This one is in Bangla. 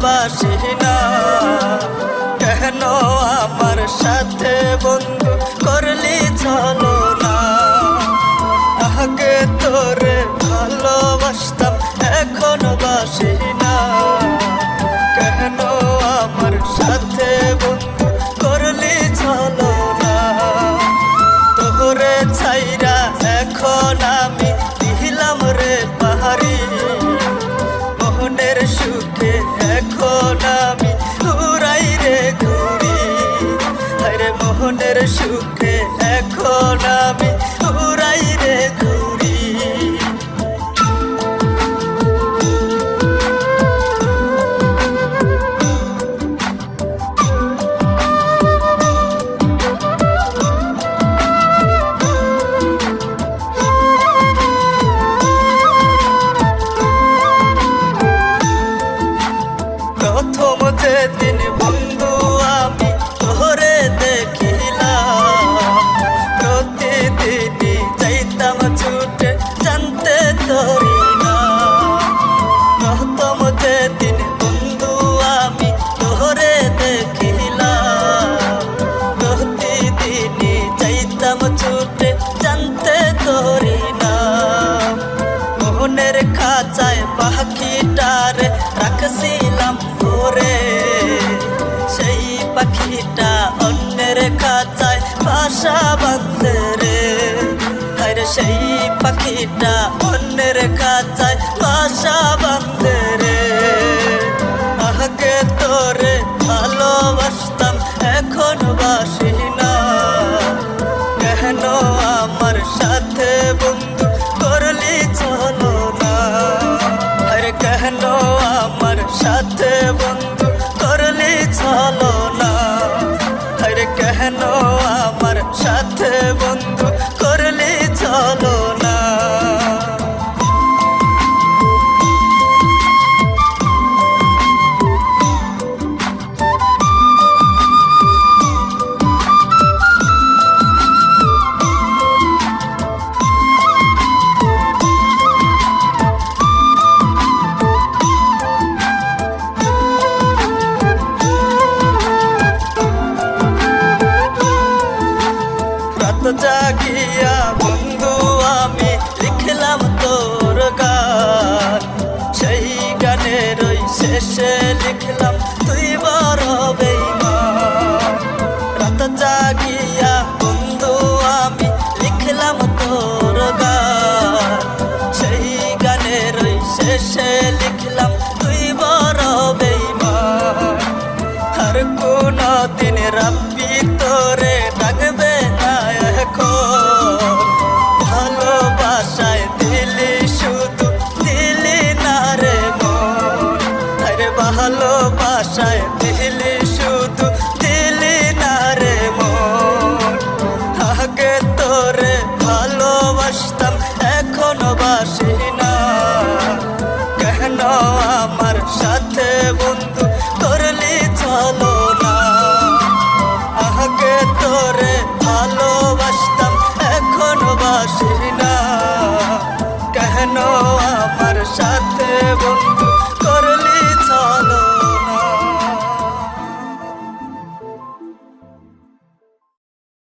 ভালোবাসি না। কেন আমার সাথে বন্ধু করলি চলো? ভালোবাসিলাম ওরে সেই পাখিটা অন্যের খাঁচায় বাসা বাঁধতে রে। আরে সেই পাখিটা অন্যের খাঁচায় বাসা বাঁধতে রে। আগে তোরে ভালোবাসতাম, এখন বাসি না। কেন আমার সাথে বন্ধু সাথে বন্ধু করলে চলো না। শেষে লিখলাম তুই বড় বেইমান। আর কোন দিন রাব্বি তোরে ডাকবে না এখন। আমার সাথে বন্ধু।